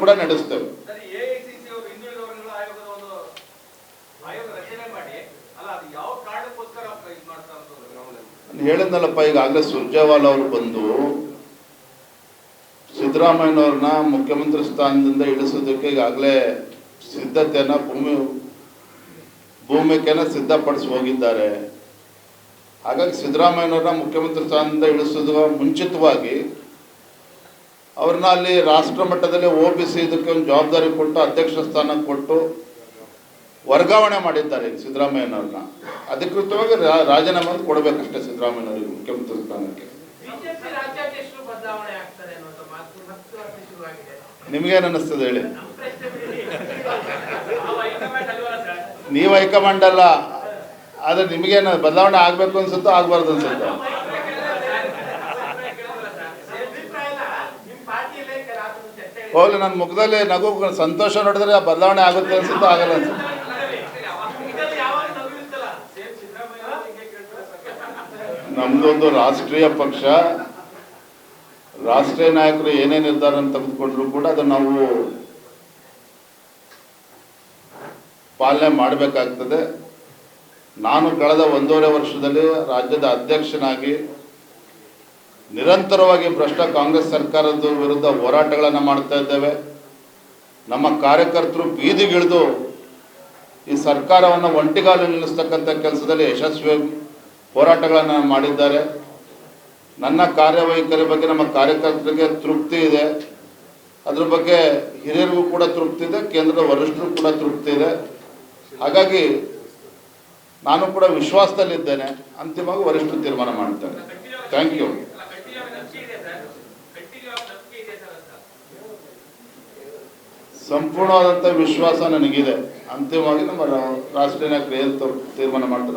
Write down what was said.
ಕೂಡ ನಡೆಸ್ತೇವೆ. ಹೇಳಿದ್ನಲ್ಲಪ್ಪ ಈಗಾಗಲೇ ಸುರ್ಜೇವಾಲ ಅವರು ಬಂದು ಸಿದ್ದರಾಮಯ್ಯನವ್ರನ್ನ ಮುಖ್ಯಮಂತ್ರಿ ಸ್ಥಾನದಿಂದ ಇಳಿಸೋದಕ್ಕೆ ಈಗಾಗಲೇ ಸಿದ್ಧತೆಯನ್ನ ಭೂಮಿ ಭೂಮಿಕೆನ ಸಿದ್ಧಪಡಿಸಿ ಹೋಗಿದ್ದಾರೆ ಹಾಗಾಗಿ ಸಿದ್ದರಾಮಯ್ಯನವ್ರನ್ನ ಮುಖ್ಯಮಂತ್ರಿ ಸ್ಥಾನದಿಂದ ಇಳಿಸೋದು ಮುಂಚಿತವಾಗಿ ಅವ್ರನ್ನ ಅಲ್ಲಿ ರಾಷ್ಟ್ರ ಮಟ್ಟದಲ್ಲಿ ಒ ಬಿ ಸಿ ಇದಕ್ಕೆ ಒಂದು ಜವಾಬ್ದಾರಿ ಕೊಟ್ಟು ಅಧ್ಯಕ್ಷ ಸ್ಥಾನ ಕೊಟ್ಟು ವರ್ಗಾವಣೆ ಮಾಡಿದ್ದಾರೆ ಸಿದ್ದರಾಮಯ್ಯನವ್ರನ್ನ. ಅಧಿಕೃತವಾಗಿ ರಾಜೀನಾಮೆ ಕೊಡಬೇಕಷ್ಟೇ ಸಿದ್ದರಾಮಯ್ಯನವರಿಗೆ ಮುಖ್ಯಮಂತ್ರಿ ಸ್ಥಾನಕ್ಕೆ. ನಿಮಗೇನು ರಾಜ್ಯಾಧ್ಯಕ್ಷರು ಬದಲಾವಣೆ ಆಗ್ತಾರೆ ಅನ್ನೋದು ಮಾತು ಮತ್ತು ಅತಿ ಶುರುವಾಗಿದೆ. ನಿಮ್ಗೇನು ಅನ್ನಿಸ್ತದೆ ಹೇಳಿ? ನೀವು ಹೈಕಮಾಂಡ್ ಅಲ್ಲ. ಆದ್ರೆ ನಿಮಗೇನು ಬದಲಾವಣೆ ಆಗ್ಬೇಕು ಅನ್ಸುತ್ತೋ ಆಗ್ಬಾರ್ದು ಅನ್ಸುತ್ತೋ? ಹೋಗ್ಲಿ ನನ್ನ ಮುಖದಲ್ಲಿ ನಗು, ಸಂತೋಷ ನೋಡಿದ್ರೆ ಆ ಬದಲಾವಣೆ ಆಗುತ್ತೆ ಅನ್ಸುತ್ತೋ ಆಗಲ್ಲ ಅನ್ಸುತ್ತೆ ನಮ್ದೊಂದು ರಾಷ್ಟ್ರೀಯ ಪಕ್ಷ. ರಾಷ್ಟ್ರೀಯ ನಾಯಕರು ಏನೇ ನಿರ್ಧಾರ ತೆಗೆದುಕೊಂಡ್ರು ಕೂಡ ಅದು ನಾವು ಪಾಲನೆ ಮಾಡಬೇಕಾಗ್ತದೆ. ನಾನು ಕಳೆದ ಒಂದೂವರೆ ವರ್ಷದಲ್ಲಿ ರಾಜ್ಯದ ಅಧ್ಯಕ್ಷನಾಗಿ ನಿರಂತರವಾಗಿ ಭ್ರಷ್ಟ ಕಾಂಗ್ರೆಸ್ ಸರ್ಕಾರದ ವಿರುದ್ಧ ಹೋರಾಟಗಳನ್ನು ಮಾಡ್ತಾ ಇದ್ದೇವೆ. ನಮ್ಮ ಕಾರ್ಯಕರ್ತರು ಬೀದಿಗಿಳಿದು ಈ ಸರ್ಕಾರವನ್ನು ಒಂಟಿಗಾಲು ನಿಲ್ಲಿಸ್ತಕ್ಕಂಥ ಕೆಲಸದಲ್ಲಿ ಯಶಸ್ವಿ ಹೋರಾಟಗಳನ್ನು ಮಾಡಿದ್ದಾರೆ. ನನ್ನ ಕಾರ್ಯವೈಖರಿ ಬಗ್ಗೆ ನಮ್ಮ ಕಾರ್ಯಕರ್ತರಿಗೆ ತೃಪ್ತಿ ಇದೆ. ಅದ್ರ ಬಗ್ಗೆ ಹಿರಿಯರಿಗೂ ಕೂಡ ತೃಪ್ತಿ ಇದೆ, ಕೇಂದ್ರದ ವರಿಷ್ಠರು ಕೂಡ ತೃಪ್ತಿ ಇದೆ. ಹಾಗಾಗಿ ನಾನು ಕೂಡ ವಿಶ್ವಾಸದಲ್ಲಿದ್ದೇನೆ. ಅಂತಿಮವಾಗಿ ವರಿಷ್ಠರು ತೀರ್ಮಾನ ಮಾಡ್ತಾರೆ. ಥ್ಯಾಂಕ್ ಯು ಸಂಪೂರ್ಣವಾದಂಥ ವಿಶ್ವಾಸ ನನಗಿದೆ. ಅಂತಿಮವಾಗಿ ನಮ್ಮ ರಾಷ್ಟ್ರೀಯ ತೀರ್ಮಾನ ಮಾಡ್ತಾರೆ.